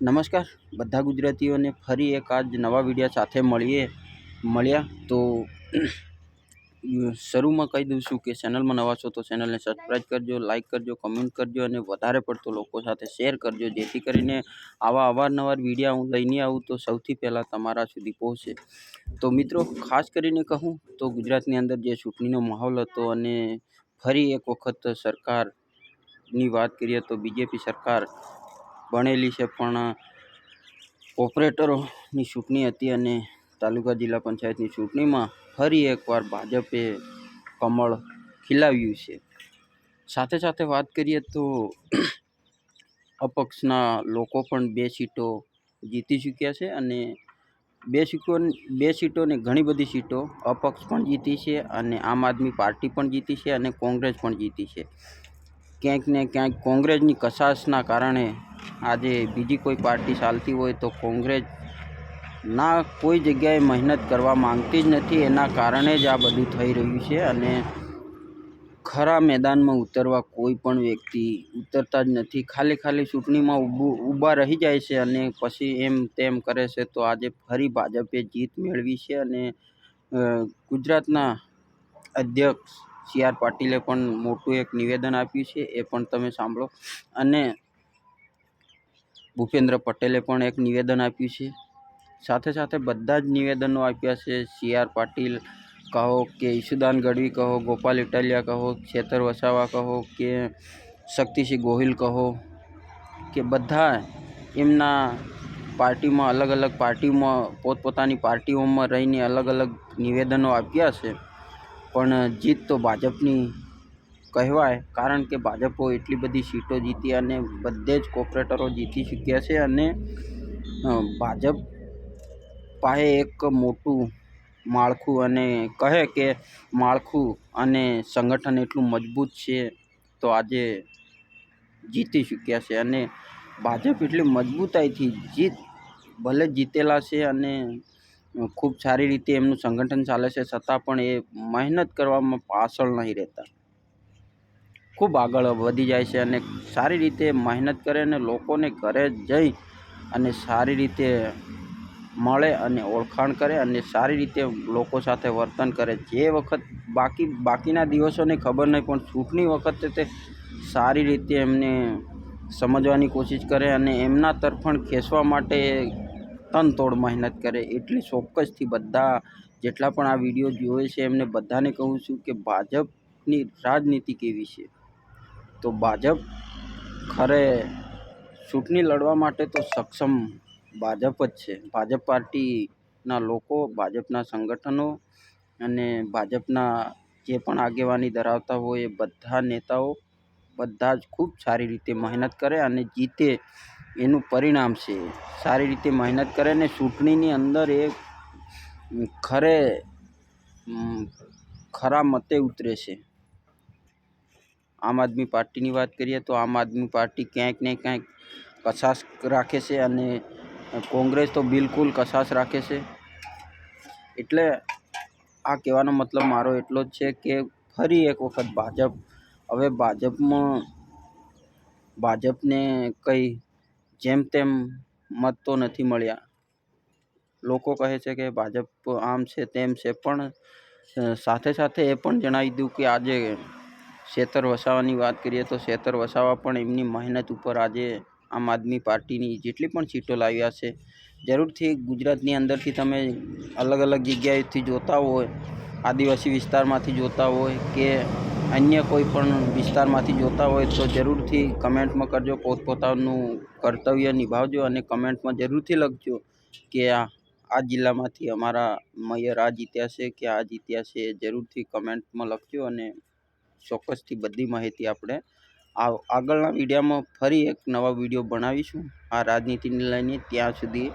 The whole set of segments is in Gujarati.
નમસ્કાર. બધા ગુજરાતીઓને ફરી એક આજ નવા વિડીયા સાથે મળીએ, મળ્યા. તો શરૂમાં કહી દઉં છું કે ચેનલમાં નવા છો તો ચેનલને સબસ્ક્રાઈબ કરજો લાઇક કરજો કમેન્ટ કરજો અને વધારે પડતો લોકો સાથે શેર કરજો. જેથી કરીને આવા અવારનવાર વિડીયા હું લઈને આવું તો સૌથી પહેલાં તમારા સુધી પહોંચે. તો મિત્રો, ખાસ કરીને કહું તો ગુજરાતની અંદર જે ચૂંટણીનો માહોલ હતો અને ફરી એક વખત સરકારની વાત કરીએ તો બીજેપી સરકાર બનેલી છે, પણ ઓપરેટરોની ચૂંટણી હતી અને તાલુકા જિલ્લા પંચાયતની ચૂંટણીમાં ફરી એકવાર ભાજપે કમળ ખીલાવ્યું છે. સાથે સાથે વાત કરીએ તો અપક્ષના લોકો પણ બે સીટો જીતી ચૂક્યા છે અને બે સીટો, બે સીટોને ઘણી બધી સીટો અપક્ષ પણ જીતી છે અને આમ આદમી પાર્ટી પણ જીતી છે અને કોંગ્રેસ પણ જીતી છે. ક્યાંક ને ક્યાંક કોંગ્રેસની કશાશના કારણે આજે બીજી કોઈ પાર્ટી ચાલતી હોય તો કોંગ્રેસ ના કોઈ જગ્યાએ મહેનત કરવા માંગતી જ નથી. એના કારણે જ આ બધું થઈ રહ્યું છે અને ખરા મેદાનમાં ઉતરવા કોઈ પણ વ્યક્તિ ઉતરતા જ નથી. ખાલી ખાલી ચૂંટણીમાં ઊભું ઊભા રહી જાય છે અને પછી એમ તેમ કરે છે તો આજે ફરી ભાજપે જીત મેળવી છે અને ગુજરાતના અધ્યક્ષ સી આર પાટીલે પણ મોટું એક નિવેદન આપ્યું છે. એ પણ તમે સાંભળો. અને ભૂપેન્દ્ર પટેલે પણ એક નિવેદન આપ્યું છે. સાથે સાથે બધા જ નિવેદનો આપ્યા છે. સી આર પાટીલ કહો કે ઈશુદાન ગઢવી કહો, ગોપાલ ઇટાલિયા કહો ખેતર વસાવા કહો કે શક્તિસિંહ ગોહિલ કહો કે બધા એમના પાર્ટીમાં, અલગ અલગ પાર્ટીમાં, પોતપોતાની પાર્ટીઓમાં રહીને અલગ અલગ નિવેદનો આપ્યા છે. પણ જીત તો ભાજપની કહેવાય, કારણ કે ભાજપો એટલી બધી સીટો જીતી અને બધે જ કોર્પોરેટરો જીતી ચૂક્યા છે અને ભાજપ પાસે એક મોટું માળખું અને કહે કે માળખું અને સંગઠન એટલું મજબૂત છે, તો આજે જીતી ચૂક્યા છે અને ભાજપ એટલી મજબૂતાઈથી જીત, ભલે જીતેલા છે અને ખૂબ સારી રીતે એમનું સંગઠન ચાલે છે, છતાં પણ એ મહેનત કરવામાં પાછળ નહીં રહેતા. ખૂબ આગળ વધી જાય છે અને સારી રીતે મહેનત કરે અને લોકોને ઘરે જઈ અને સારી રીતે મળે અને ઓળખાણ કરે અને સારી રીતે લોકો સાથે વર્તન કરે. જે વખત બાકી, બાકીના દિવસોને ખબર નહીં, પણ ચૂંટણી વખતે તે સારી રીતે એમને સમજવાની કોશિશ કરે અને એમના તરફણ ખેંચવા માટે તનતોડ મહેનત કરે. એટલી ચોક્કસથી બધા જેટલા પણ આ વીડિયો જોવે છે, એમને બધાને કહું છું કે ભાજપની રાજનીતિ કેવી છે? તો ભાજપ ખરે ચૂંટણી લડવા માટે તો સક્ષમ ભાજપ જ છે. ભાજપ પાર્ટીના લોકો, ભાજપના સંગઠનો અને ભાજપના જે પણ આગેવાની ધરાવતા હોય એ બધા નેતાઓ બધા જ ખૂબ સારી રીતે મહેનત કરે અને જીતે એનું પરિણામ છે. સારી રીતે મહેનત કરે ને ચૂંટણીની અંદર એ ખરે ખરા મતે ઉતરે છે. આમ આદમી પાર્ટીની વાત કરીએ તો આમ આદમી પાર્ટી ક્યાંક ને ક્યાંક કચાશ રાખે છે અને કોંગ્રેસ તો બિલકુલ કચાશ રાખે છે. એટલે આ કહેવાનો મતલબ મારો એટલો જ છે કે ફરી એક વખત ભાજપ, હવે ભાજપમાં ભાજપને કંઈ જેમ તેમ મત તો નથી મળ્યા. લોકો કહે છે કે ભાજપ આમ છે તેમ છે પણ સાથે સાથે એ પણ જણાવી દઉં કે આજે શેતર વસાવાની વાત કરીએ તો શેતર વસાવા પણ એમની મહેનત ઉપર આજે આમ આદમી પાર્ટીની જેટલી પણ સીટો લાવ્યા છે. જરૂરથી ગુજરાતની અંદરથી તમે અલગ અલગ જગ્યાએથી જોતા હોય, આદિવાસી વિસ્તારમાંથી જોતા હોય કે અન્ય કોઈ પણ વિસ્તારમાંથી જોતા હોય તો જરૂરથી કમેન્ટમાં કરજો, પોતપોતાનું કર્તવ્ય નિભાવજો અને કમેન્ટમાં જરૂરથી લખજો કે આ આ જિલ્લામાંથી અમારા મેયર આ જીત્યા છે કે આ જીત્યા છે. જરૂરથી કમેન્ટમાં લખજો અને ચોક્કસથી બધી માહિતી આપણે આગળના વિડીયોમાં ફરી એક નવા વીડિયો બનાવીશું. આ રાજનીતિને લઈને ત્યાં સુધી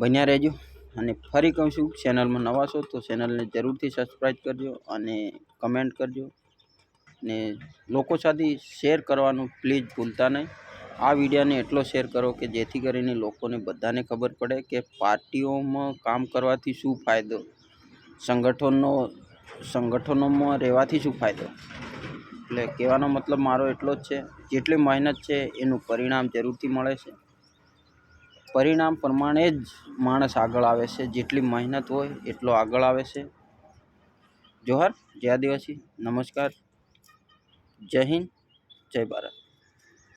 બન્યા રહેજો. અને ફરી કહું છું, ચેનલમાં નવા છો તો ચેનલને જરૂરથી સબસ્ક્રાઈબ કરજો અને કમેન્ટ કરજો. ને લોકો સાથે શેર કરવાનું પ્લીઝ ભૂલતા નહીં. આ વિડીયોને એટલો શેર કરો કે જેથી કરીને લોકોને બધાને ખબર પડે કે પાર્ટીઓમાં કામ કરવાથી શું ફાયદો? સંગઠનનો સંગઠનોમાં રહેવાથી શું ફાયદો? એટલે કહેવાનો મતલબ મારો એટલો જ છે, જેટલી મહેનત છે એનું પરિણામ જરૂરથી મળે છે. પરિણામ પ્રમાણે જ માણસ આગળ આવે છે, જેટલી મહેનત હોય એટલો આગળ આવે છે. જોહર, જય આદિવાસી, નમસ્કાર. જય હિન્દ, જય ભારત.